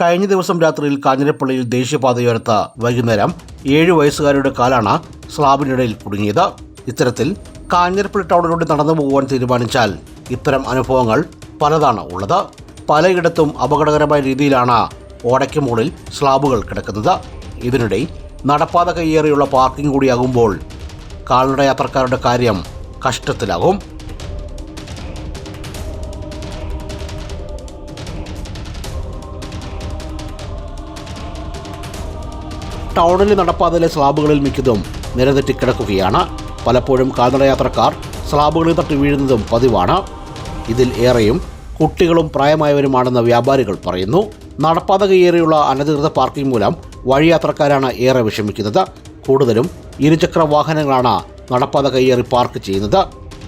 കഴിഞ്ഞ ദിവസം രാത്രിയിൽ കാഞ്ഞിരപ്പള്ളിയിൽ ദേശീയപാതയോരത്ത് വൈകുന്നേരം ഏഴ് വയസ്സുകാരുടെ കാലാണ് സ്ലാബിനിടയിൽ കുടുങ്ങിയത്. ഇത്തരത്തിൽ കാഞ്ഞിരപ്പള്ളി ടൗണിലൂടെ നടന്നു പോകുവാൻ തീരുമാനിച്ചാൽ ഇത്തരം അനുഭവങ്ങൾ പലതാണ് ഉള്ളത്. പലയിടത്തും അപകടകരമായ രീതിയിലാണ് ഓടയ്ക്ക് മുകളിൽ സ്ലാബുകൾ കിടക്കുന്നത്. ഇതിനിടെ നടപ്പാത കയ്യേറിയുള്ള പാർക്കിംഗ് കൂടിയാകുമ്പോൾ കാൽനട യാത്രക്കാരുടെ കാര്യം കഷ്ടത്തിലാകും. ടൗണിലെ നടപ്പാതയിലെ സ്ലാബുകളിൽ മിക്കതും നിരതെറ്റി കിടക്കുകയാണ്. പലപ്പോഴും കാൽനടയാത്രക്കാർ സ്ലാബുകളിൽ തട്ടി വീഴുന്നതും പതിവാണ്. ഇതിൽ ഏറെയും കുട്ടികളും പ്രായമായവരുമാണെന്ന് വ്യാപാരികൾ പറയുന്നു. നടപ്പാത കയ്യേറിയുള്ള അനധികൃത പാർക്കിംഗ് മൂലം വഴിയാത്രക്കാരാണ് ഏറെ വിഷമിക്കുന്നത്. കൂടുതലും ഇരുചക്ര വാഹനങ്ങളാണ് നടപ്പാത കയ്യേറി പാർക്ക് ചെയ്യുന്നത്.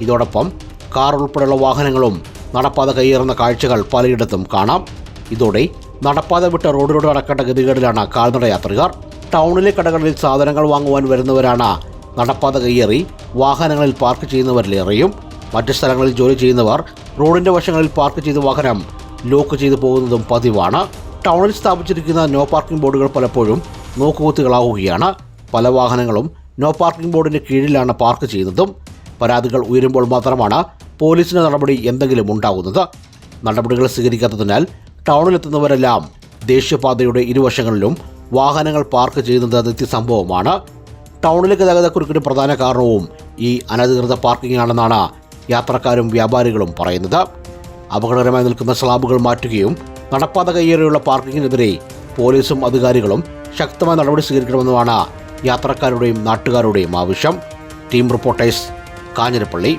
ഇതോടൊപ്പം കാർ ഉൾപ്പെടെയുള്ള വാഹനങ്ങളും നടപ്പാത കയ്യേറുന്ന കാഴ്ചകൾ പലയിടത്തും കാണാം. ഇതോടെ നടപ്പാത വിട്ട റോഡിലൂടെ നടക്കേണ്ട ഗതികേടിലാണ് കാൽനട യാത്രികർ ടൗണിലെ കടകളിൽ സാധനങ്ങൾ വാങ്ങുവാൻ വരുന്നവരാണ്. നടപ്പാത കയ്യേറി വാഹനങ്ങളിൽ പാർക്ക് ചെയ്യുന്നവരിലേറെയും മറ്റു സ്ഥലങ്ങളിൽ ജോലി ചെയ്യുന്നവർ റോഡിന്റെ വശങ്ങളിൽ പാർക്ക് ചെയ്ത വാഹനം ലോക്ക് ചെയ്തു പോകുന്നതും പതിവാണ്. ടൗണിൽ സ്ഥാപിച്ചിരിക്കുന്ന നോ പാർക്കിംഗ് ബോർഡുകൾ പലപ്പോഴും നോക്കുകൂത്തുകളാവുകയാണ്. പല വാഹനങ്ങളും നോ പാർക്കിംഗ് ബോർഡിന് കീഴിലാണ് പാർക്ക് ചെയ്യുന്നതും. പരാതികൾ ഉയരുമ്പോൾ മാത്രമാണ് പോലീസിന്റെ നടപടി എന്തെങ്കിലും ഉണ്ടാകുന്നത്. നടപടികൾ സ്വീകരിക്കാത്തതിനാൽ ടൗണിലെത്തുന്നവരെല്ലാം ദേശീയപാതയുടെ ഇരുവശങ്ങളിലും വാഹനങ്ങൾ പാർക്ക് ചെയ്യുന്നത് നിത്യസംഭവമാണ്. ടൗണിലെ ഗതാഗതക്കുരുക്കിന് പ്രധാന കാരണവും ഈ അനധികൃത പാർക്കിംഗ് ആണെന്നാണ് യാത്രക്കാരും വ്യാപാരികളും പറയുന്നത്. അപകടകരമായി നിൽക്കുന്ന സ്ലാബുകൾ മാറ്റുകയും നടപ്പാത കയ്യേറിയുള്ള പാർക്കിങ്ങിനെതിരെ പോലീസും അധികാരികളും ശക്തമായ നടപടി സ്വീകരിക്കണമെന്നുമാണ് യാത്രക്കാരുടെയും നാട്ടുകാരുടെയും ആവശ്യം. Team reporters Kanjirappally.